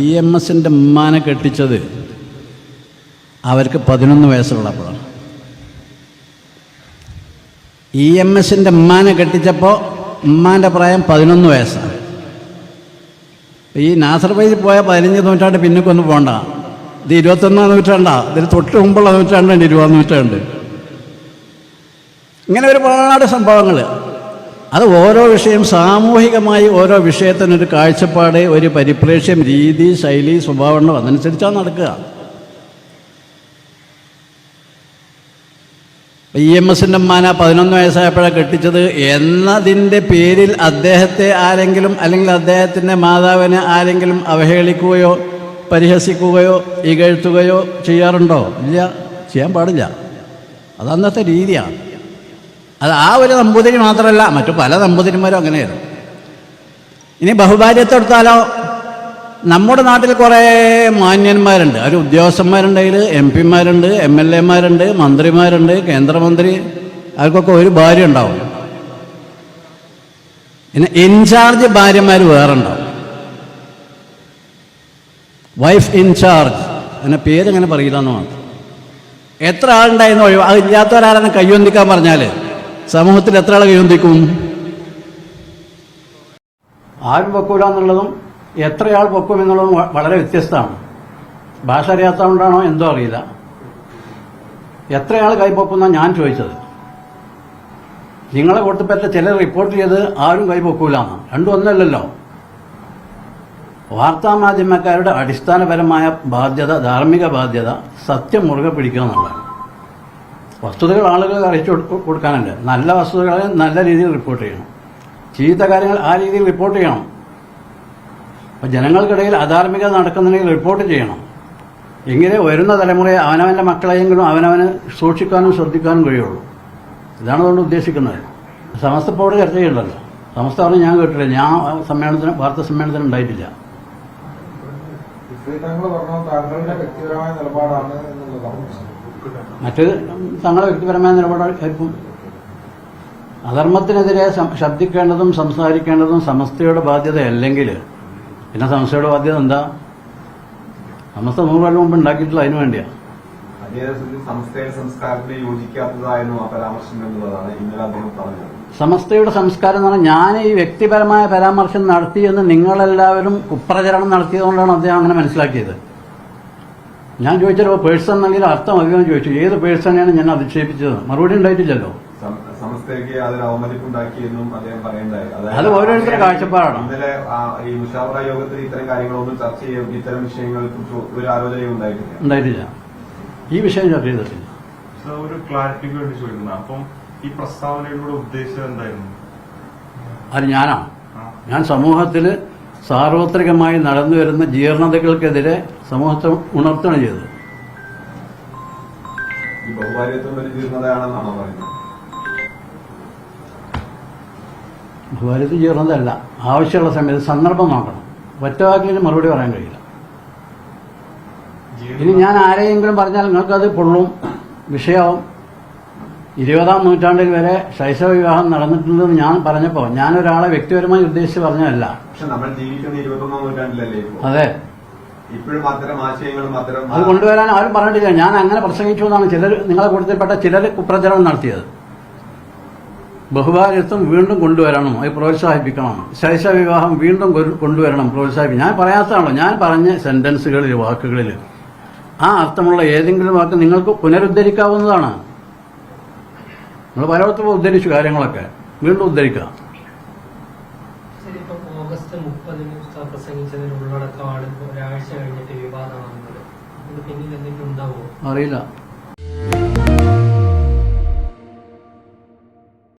E M എസിന്റെ ഉമ്മാനെ കെട്ടിച്ചത് അവർക്ക് പതിനൊന്ന് വയസ്സുള്ളപ്പോഴാണ്. ഇ എം എസിന്റെ ഉമ്മാനെ കെട്ടിച്ചപ്പോൾ ഉമ്മാന്റെ പ്രായം പതിനൊന്ന് വയസ്സാണ്. ഈ നാസർ വൈദ്യ പോയ പതിനഞ്ച് നൂറ്റാണ്ട് പിന്നൊക്കൊന്നും പോകണ്ട ഇത് ഇരുപത്തൊന്നാം നൂറ്റാണ്ടാ ഇതിന് തൊട്ട് മുമ്പുള്ള നൂറ്റാണ്ടുണ്ട് ഇരുപതാം നൂറ്റാണ്ട്. ഇങ്ങനെ ഒരുപാട് സംഭവങ്ങൾ അത് ഓരോ വിഷയം സാമൂഹികമായി ഓരോ വിഷയത്തിനൊരു കാഴ്ചപ്പാട് ഒരു പരിപ്രേക്ഷ്യം രീതി ശൈലി സ്വഭാവം അതനുസരിച്ചാണ് നടക്കുക. ഇ എം എസിന്റെ അമ്മാന പതിനൊന്ന് വയസ്സായപ്പോഴാണ് കെട്ടിച്ചത് എന്നതിന്റെ പേരിൽ അദ്ദേഹത്തെ ആരെങ്കിലും അല്ലെങ്കിൽ അദ്ദേഹത്തിന്റെ മാതാവിനെ ആരെങ്കിലും അവഹേളിക്കുകയോ പരിഹസിക്കുകയോ ഇകഴ്ത്തുകയോ ചെയ്യാറുണ്ടോ? ഇല്ല. ചെയ്യാൻ പാടില്ല. അത് അന്നത്തെ രീതിയാണ്. അത് ആ ഒരു നമ്പൂതിരി മാത്രമല്ല മറ്റു പല നമ്പൂതിരിമാരും അങ്ങനെയായിരുന്നു. ഇനി ബഹുഭാര്യത്തെടുത്താലോ നമ്മുടെ നാട്ടിൽ കുറേ മാന്യന്മാരുണ്ട്. അവർ ഉദ്യോഗസ്ഥന്മാരുണ്ടെങ്കിൽ എം പിമാരുണ്ട് എം എൽ എമാരുണ്ട് മന്ത്രിമാരുണ്ട് കേന്ദ്രമന്ത്രി അവർക്കൊക്കെ ഒരു ഭാര്യ ഉണ്ടാവും. പിന്നെ ഇൻചാർജ് ഭാര്യമാർ വേറെ ഉണ്ടാവും വൈഫ് ഇൻചാർജ് അതിനെ പേരെങ്ങനെ പറയില്ല എന്ന് മാത്രം. എത്ര ആളുണ്ടായിരുന്നു ഒഴിവ്? അത് ഇല്ലാത്തവരാരെന്ന് കയ്യൊന്നിക്കാൻ പറഞ്ഞാൽ സമൂഹത്തിൽ എത്ര ആളെ കൈവന്തിക്കും? ആരും വെക്കൂല എന്നുള്ളതും എത്രയാൾ പൊക്കും എന്നുള്ളതും വളരെ വ്യത്യസ്തമാണ്. ഭാഷ അറിയാത്തതുകൊണ്ടാണോ എന്തോ അറിയില്ല. എത്രയാൾ കൈപ്പൊക്കുന്ന ഞാൻ ചോദിച്ചത്. നിങ്ങളെ കൊടുത്തപ്പറ്റ ചിലർ റിപ്പോർട്ട് ചെയ്ത് ആരും കൈപ്പൊക്കൂലാണ് രണ്ടും ഒന്നല്ലല്ലോ. വാർത്താമാധ്യമക്കാരുടെ അടിസ്ഥാനപരമായ ബാധ്യത ധാർമ്മിക ബാധ്യത സത്യം മുറുകെ പിടിക്കുക എന്നുള്ളതാണ്. വസ്തുതകൾ ആളുകൾ അറിയിച്ചു കൊടുക്കാനുണ്ട്. നല്ല വസ്തുതകളെ നല്ല രീതിയിൽ റിപ്പോർട്ട് ചെയ്യണം. ചീത്ത കാര്യങ്ങൾ ആ രീതിയിൽ റിപ്പോർട്ട് ചെയ്യണം. അപ്പം ജനങ്ങൾക്കിടയിൽ അധാർമികത നടക്കുന്നുണ്ടെങ്കിൽ റിപ്പോർട്ട് ചെയ്യണം. എങ്കിലേ വരുന്ന തലമുറയെ അവനവന്റെ മക്കളെയെങ്കിലും അവനവന് സൂക്ഷിക്കാനും ശ്രദ്ധിക്കാനും കഴിയുള്ളൂ. ഇതാണ് അതുകൊണ്ട് ഉദ്ദേശിക്കുന്നത്. സമസ്ത ഇപ്പോൾ ചർച്ച ചെയ്യണ്ടല്ലോ. സമസ്ത പറഞ്ഞ് ഞാൻ കേട്ടില്ല ഞാൻ സമ്മേളനത്തിന് വാർത്താ സമ്മേളനത്തിന് ഉണ്ടായിട്ടില്ല. താങ്കളുടെ വ്യക്തിപരമായ നിലപാടാണ് എന്നുള്ളതാണ് മറ്റ് തങ്ങളെ വ്യക്തിപരമായ നിലപാടായിരിക്കും അധർമ്മത്തിനെതിരെ ശബ്ദിക്കേണ്ടതും സംസാരിക്കേണ്ടതും സമസ്തയുടെ ബാധ്യതയല്ലെങ്കിൽ പിന്നെ സംസ്ഥയുടെ ബാധ്യത എന്താ? സമസ്ത നൂറ് കൊല്ലം മുമ്പ് ഉണ്ടാക്കിയിട്ടുള്ള അതിനു വേണ്ടിയാ. സമസ്തയുടെ സംസ്കാരം എന്ന് പറഞ്ഞാൽ ഞാൻ ഈ വ്യക്തിപരമായ പരാമർശം നടത്തിയെന്ന് നിങ്ങളെല്ലാവരും കുപ്രചരണം നടത്തിയതുകൊണ്ടാണ് അദ്ദേഹം അങ്ങനെ മനസ്സിലാക്കിയത്. ഞാൻ ചോദിച്ചല്ലോ പേഴ്സൺ എന്നെങ്കിലും അർത്ഥം അധികം ചോദിച്ചു. ഏത് പേഴ്സണെയാണ് ഞാൻ അധിക്ഷേപിച്ചത്? മറുപടി ഉണ്ടായിട്ടില്ലല്ലോ. സംസ്ഥയ്ക്ക് അതൊരു അവമതിപ്പുണ്ടാക്കിയെന്നും അദ്ദേഹം പറയണ്ടായി. അത് ഓരോരുത്തരുടെ കാഴ്ചപ്പാടാണ്. ഇന്നലെ ഈ മുഷാവറ യോഗത്തിൽ ഇത്തരം കാര്യങ്ങളൊന്നും ചർച്ച ചെയ്യും ഇത്തരം വിഷയങ്ങളെ കുറിച്ച് ഒരു ആലോചനയും ഉണ്ടായിട്ടില്ല. ഉണ്ടായിട്ടില്ല. ഈ വിഷയം ചർച്ച ചെയ്തിട്ടില്ല ഒരു ക്ലാരിറ്റിക്ക് വേണ്ടി ചോദിക്കുന്നത് അപ്പം ഈ പ്രസ്താവനയിലൂടെ ഉദ്ദേശിച്ചത് എന്തായിരുന്നു? അത് ഞാനാണ് ഞാൻ സമൂഹത്തിൽ സാർവത്രികമായി നടന്നു വരുന്ന ജീർണതകൾക്കെതിരെ സമൂഹത്തെ ഉണർത്തുകയാണ് ചെയ്തത് ഭാരത് ജീർണതല്ല ആവശ്യമുള്ള സമയത്ത് സന്ദർഭം നോക്കണം. ഒറ്റവാക്കിന് മറുപടി പറയാൻ കഴിയില്ല. ഇനി ഞാൻ ആരെയെങ്കിലും പറഞ്ഞാൽ നിങ്ങൾക്കത് പൊള്ളും. വിഷയമാവും ഇരുപതാം നൂറ്റാണ്ടിൽ വരെ ശൈശവ വിവാഹം നടന്നിട്ടുണ്ടെന്ന് ഞാൻ പറഞ്ഞപ്പോൾ ഞാനൊരാളെ വ്യക്തിപരമായി ഉദ്ദേശിച്ച് പറഞ്ഞതല്ല. അതെ. ഇപ്പോഴും അത്തരം ആശയങ്ങളും അത്തരം അത് കൊണ്ടുവരാൻ ആരും പറഞ്ഞിട്ടില്ല. ഞാൻ അങ്ങനെ പ്രസംഗിച്ചു എന്നാണ് ചിലർ നിങ്ങളെ കൂട്ടത്തിൽപ്പെട്ട ചിലർ കുപ്രചരണം നടത്തിയത്. ബഹുഭാര്യത്വം വീണ്ടും കൊണ്ടുവരണം അത് പ്രോത്സാഹിപ്പിക്കണം. ശൈശ വിവാഹം വീണ്ടും കൊണ്ടുവരണം പ്രോത്സാഹിപ്പിക്കണം. ഞാൻ പറയാത്തതാണല്ലോ. ഞാൻ പറഞ്ഞ സെന്റൻസുകളിൽ വാക്കുകളിൽ ആ അർത്ഥമുള്ള ഏതെങ്കിലും വാക്ക് നിങ്ങൾക്ക് പുനരുദ്ധരിക്കാവുന്നതാണ്. നിങ്ങൾ പലയിടത്തും ഉദ്ധരിച്ചു കാര്യങ്ങളൊക്കെ. വീണ്ടും ഉദ്ധരിക്കുക. ഓഗസ്റ്റ് മുപ്പതിന് പ്രസംഗിച്ചതിന് ഉള്ളടക്കമാണ് അറിയില്ല.